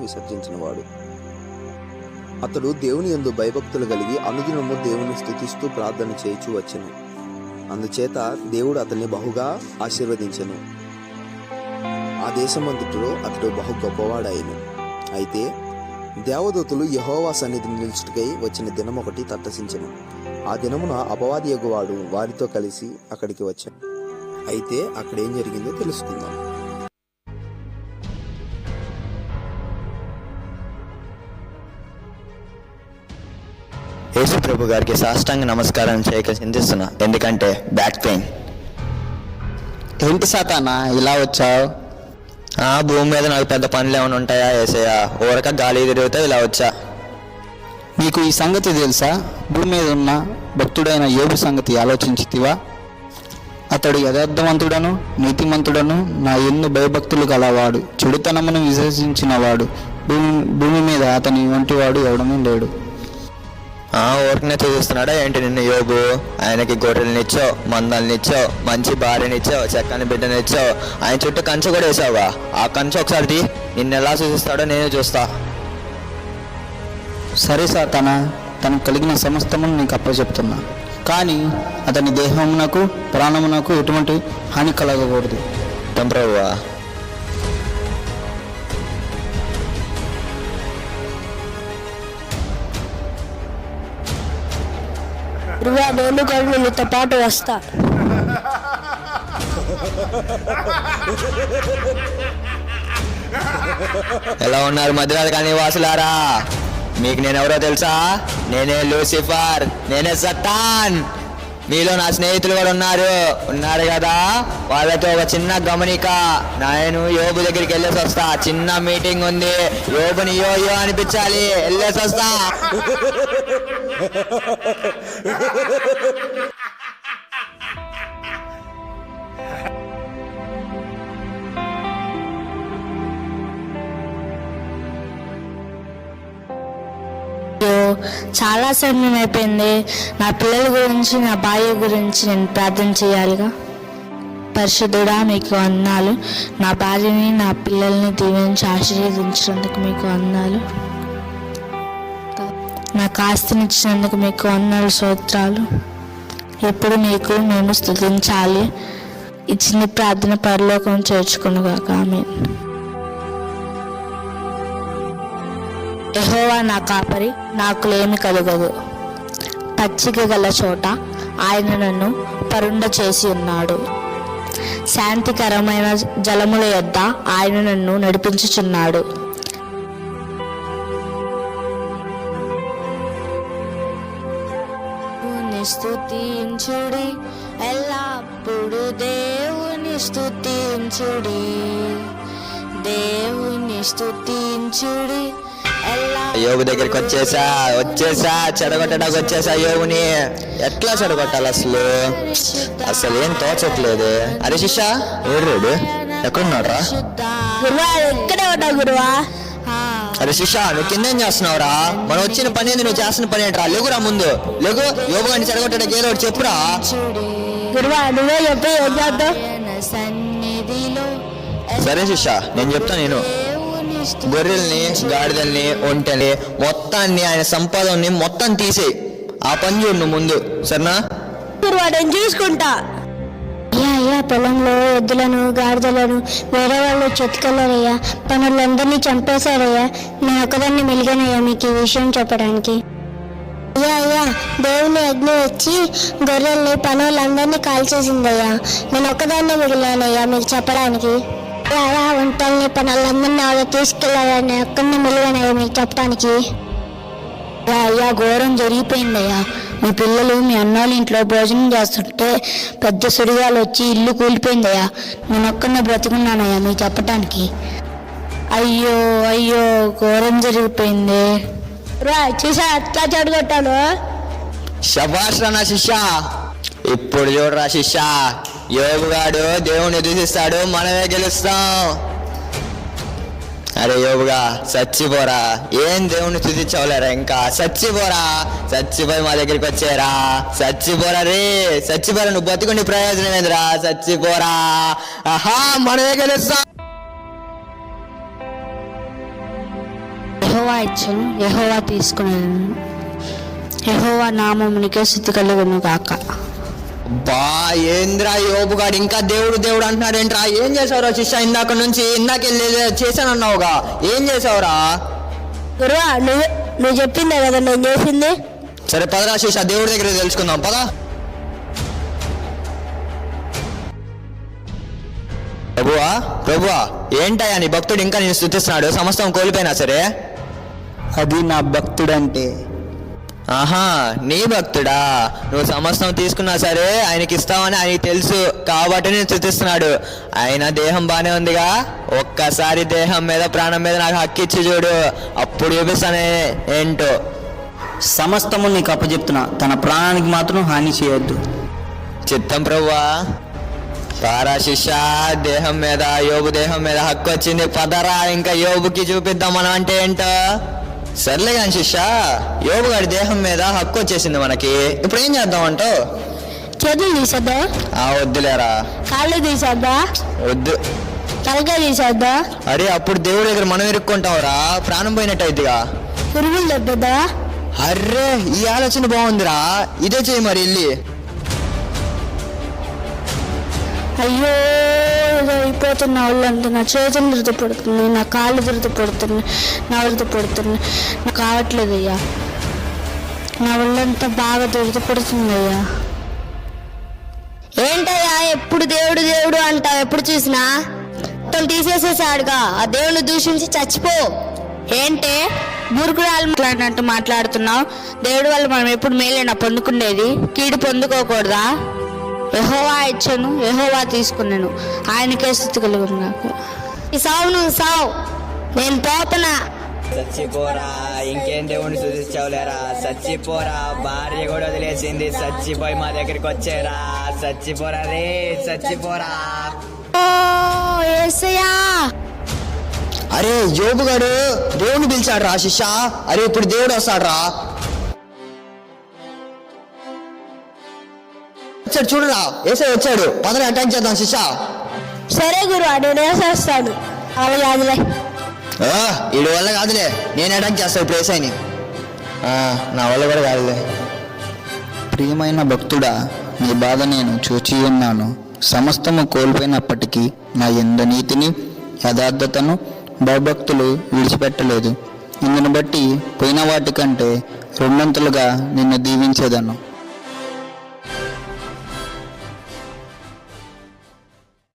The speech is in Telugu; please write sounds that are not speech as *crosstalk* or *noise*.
విసర్జించినవాడు. అతడు దేవుని యందు భయభక్తులు కలిగి అనుదినము దేవుని స్థుతిస్తూ ప్రార్థన చేయుచు వచ్చెను. అందుచేత దేవుడు అతన్ని బహుగా ఆశీర్వదించెను. ఆ దేశమంతటిలో అతడు బహు గొప్పవాడాయను అయితే దేవదూతలు యహోవా సన్నిధిని నిలుచుటకై వచ్చిన దినం ఒకటి తట్టసించెను ఆ దినమున అపవాది ఎగువాడు వారితో కలిసి అక్కడికి వచ్చాను. అయితే అక్కడ ఏం జరిగిందో తెలుసుకుందాం. యేసు ప్రభు గారికి సాష్టాంగ నమస్కారం చేయక చింతిస్తున్నా. ఎందుకంటే బ్యాక్ పెయిన్. ఏంటి సాతానా ఇలా వచ్చావు? ఆ భూమి మీద నాకు పెద్ద పనులు ఏమైనా ఉంటాయా ఏసయ్యా? ఊరక గాలి తిరిగితే ఇలా వచ్చా. నీకు ఈ సంగతి తెలుసా? భూమి మీద ఉన్న భక్తుడైన యోగు సంగతి ఆలోచించితివా? అతడు యథార్థవంతుడను నీతిమంతుడను నా ఎన్ను భయభక్తులు గలవాడు చెడుతనమును విశ్వసించినవాడు. భూమి భూమి మీద అతని వంటివాడు ఎవడనూ లేడు. ఊరికనే చూస్తున్నాడా ఏంటి నిన్ను యోగు ఆయనకి గొర్రెలనిచ్చావు మందలనిచ్చావు మంచి భార్యనిచ్చావు చక్కని బిడ్డనిచ్చావు. ఆయన చుట్టూ కంచె కూడా వేసావుగా ఆ కంచె ఒకసారి నిన్ను ఎలా సూచిస్తాడో నేను చూస్తా. సరే సాతానా తనకు కలిగిన సమస్తమును నీకు అప్పచెప్తున్నా. కానీ అతని దేహమునకు ప్రాణమునకు ఎటువంటి హాని కలగకూడదు. ప్రభువా గురువా నేను కూడా నీతో పాటు వస్తా. ఎలా ఉన్నారు మధ్యరాజు కానీ వాసులారా మీకు నేనెవరో తెలుసా? నేనే లూసిఫర్ నేనే సతాన్ మీలో నా స్నేహితులు కూడా ఉన్నారు? ఉన్నారు కదా. వాళ్ళతో ఒక చిన్న గమనిక. నేను యోబు దగ్గరికి వెళ్ళేసి వస్తా. చిన్న మీటింగ్ ఉంది. యోబుని యో యో అనిపించాలి. వెళ్ళేసి వస్తా. *laughs* చాలా సమయం అయిపోయింది నా పిల్లల గురించి నా భార్య గురించి నేను ప్రార్థన చేయాలిగా? పరిశుద్ధుడా మీకు వందనాలు. నా భార్యని నా పిల్లల్ని దీవించి ఆశీర్వదించినందుకు మీకు వందనాలు. నాకు ఆస్తినిచ్చినందుకు మీకు వందనాలు సూత్రాలు ఎప్పుడు మీకు మేము స్థుతించాలి. ఇచ్చిన ప్రార్థన పరిలోకం చేర్చుకునుగాక. ఆమె యహోవా నా కాపరి నాకులేమి కలుగదు. పచ్చిక గల చోట ఆయన నన్ను పరుండ చేసి ఉన్నాడు. శాంతికరమైన జలముల యొద్ద ఆయన నన్ను నడిపించుచున్నాడు. స్థుతించుడి ఎల్లప్పుడు దేవుని స్థుతించుడి దేవుని స్థుతించుడి యోగు దగ్గరికి వచ్చేసా వచ్చేసా చెడగొట్టడానికి వచ్చేసా యోగుని. ఎట్లా చెడగొట్టాలి అసలు? అసలు ఏం తోచట్లేదు. అరే శిష్య ఏడు ఎక్కడున్నారా గురువా ఎక్కడే ఉన్నావు గురువా. అరే శిష్య నువ్వు కింద చేస్తున్నావురా? మనం వచ్చిన పని ఏంది? నువ్వు చేస్తున్న పని ఏంట్రా? లేగురా ముందు. లేగు యోగు అని చెడగొట్టడానికి ఏదో ఒకటి చెప్పురా. గురువా నువ్వే చెప్పి ఏం చేద్దాం? సరే శిష్య నేను చెప్తాను నేను. గొర్రెల్ని గాడిదల్ని ఒంటెల్ని మొత్తాన్ని ఆయన సంపాదనని మొత్తం తీసేయి. ఆ పని చూడు నువ్వు ముందు సరేనా? నేను చూసుకుంటా. అయ్యా అయ్యా పొలంలో ఎద్దులను గాడిదలను వేరే వాళ్ళు చెట్టుకెళ్ళారయ్యా పనులందరినీ చంపేశారయ్యా. నేను ఒకదాన్ని మెలిగానయ్యా మీకు ఈ విషయం చెప్పడానికి. అయ్యా అయ్యా దేవుని అగ్ని వచ్చి గొర్రెల్ని పనులందరినీ కాల్చేసిందయ్యా. నేను ఒక్కదాన్నే మిగిలానయ్యా మీకు చెప్పడానికి. అయ్యా, అయ్యా వంటల్ని పనులందరినీ ఆవిడ తీసుకెళ్ళాలని ఒక్కడిని మిలిగానయ్యా మీకు చెప్పడానికి అయ్యా ఘోరం జరిగిపోయిందయ్యా. మీ పిల్లలు మీ అన్నాళ్ళ ఇంట్లో భోజనం చేస్తుంటే పెద్ద సుడిగాలు వచ్చి ఇల్లు కూలిపోయిందయ్యా. నేను ఒక్కనే బ్రతుకున్నానయ్యా మీకు చెప్పటానికి. అయ్యో అయ్యో ఘోరం జరిగిపోయింది. రా చూసా ఎట్లా చెడగొట్టాను రా నా శిష్య. ఇప్పుడు చూడరా శిష్య. యోగుగాడు దేవుని దూషిస్తాడు మనమే గెలుస్తాం. అరే యోగుగా చచ్చిపోరా. ఏం దేవుని తుదించవలేరా ఇంకా? చచ్చిపోరా. చచ్చిపోయి మా దగ్గరికి వచ్చేరా. చచ్చిపోరా రే. చచ్చిపోరా నువ్వు బతుకుని ప్రయోజనం ఏందిరా? చచ్చిపోరా. ఆహా మనమే గెలుస్తాం. యహోవా ఇచ్చను యహోవా తీసుకున్నాను యహోవా నామమునికే స్థితి కలుగును కాక బా ఏంద్రా యోబు గాడు? ఇంకా దేవుడు దేవుడు అంటున్నాడేంట్రా ఏం చేసావురా శిష్య ఇందాక నుంచి? ఇందాక వెళ్ళి చేశానన్నావుగా. ఏం చేసావురా గురువా నువ్వు నువ్వు చెప్పిందే కదా నేను చేసింది. సరే పదరా శిష్య దేవుడి దగ్గర తెలుసుకుందాం. పద. ప్రభువా ప్రభువా ఏంటయ్యా నీ భక్తుడు ఇంకా నేను స్థుతిస్తున్నాడు? సమస్తం కోల్పోయినా సరే? అది నా భక్తుడంటే. ఆహా నీ భక్తుడా? నువ్వు సమస్తం తీసుకున్నా సరే ఆయనకి ఇస్తావని ఆయనకి తెలుసు కాబట్టి నేను స్థుతిస్తున్నాడు. ఆయన దేహం బానే ఉందిగా? ఒక్కసారి దేహం మీద ప్రాణం మీద నాకు హక్కు ఇచ్చి చూడు. అప్పుడు చూపిస్తానే ఏంటో? సమస్తము నీకు అప్పచెప్తున్నా తన ప్రాణానికి మాత్రం హాని చేయొద్దు. చిత్తం ప్రభువా పారా శిష్య దేహం మీద యోబు దేహం మీద హక్కు వచ్చింది. పదరా ఇంకా యోబుకి చూపిద్దాం మనం అంటే ఏంటో? సర్లే కానీ శిష్య యోబు గారి దేహం మీద హక్కు వచ్చేసింది మనకి. ఇప్పుడు ఏం చేద్దాం అంటావు చేతులు తీసేద్దా? ఆ వద్దులేరా. కాళ్ళు తీసేద్దా? వద్దు. తలకాయ తీసేద్దా? అరే అప్పుడు దేవుడి దగ్గర మనం ఇరుక్కుంటావురా. ప్రాణం పోయినట్టు అయిద్దిగా. పురుగులు దెబ్బదా అర్రే ఈ ఆలోచన బాగుందిరా. ఇదే చేయి మరి వెళ్ళి. అయ్యో అయిపోతున్న ఒళ్ళంతా నా చేతులు దురద పడుతున్నాయి నా కాళ్ళు ధృతి పడుతున్నాయి నా వృతి పడుతున్నాయి. నాకు కావట్లేదు అయ్యా. నా ఒళ్ళంతా బాగా దురద పడుతుంది అయ్యా. ఏంటయ్యా ఎప్పుడు దేవుడు దేవుడు అంటావు? ఎప్పుడు చూసినా? మొత్తం తీసేసేసాడుగా. ఆ దేవుని దూషించి చచ్చిపో. ఏంటే? బూరుకురాలు మాట్లాడినట్టు మాట్లాడుతున్నావు. దేవుడి వల్ల మనం ఎప్పుడు మేలేనా పొందుకునేది కీడు పొందుకోకూడదా? యహోవా ఇచ్చాను యహోవా తీసుకున్నాను. ఆయనకే స్థితి కలుగును నాకు. ఈ సావు నువ్వు సావు. నేను పోతున్నా. చచ్చిపోరా ఇంకేం దేవుని సూచించావులేరా చచ్చిపోరా భార్య కూడా వదిలేసింది. చచ్చిపోయి మా దగ్గరికి వచ్చేరా. చచ్చిపోరా రే చచ్చిపోరా. అరే యోబు గారు దేవుని పిలిచాడు రా శిష్య? అరే ఇప్పుడు దేవుడు వస్తాడు రా వచ్చాడు చూడరా. ఏసై వచ్చాడు. పదవి అటాక్ చేద్దాం శిష్య. సరే గురు నేను వేసేస్తాను అలా కాదులే. ఈడు వల్ల కాదులే. నేను అటాక్ చేస్తాను ఇప్పుడు ఏసైని. నా వల్ల కూడా కాదులే. ప్రియమైన భక్తుడా నీ బాధ నేను చూచి ఉన్నాను. సమస్తము కోల్పోయినప్పటికీ నా ఎంద నీతిని యథార్థతను భయభక్తులు విడిచిపెట్టలేదు. ఇందును బట్టి పోయిన వాటికంటే రెండంతలుగా నిన్ను దీవించేదను.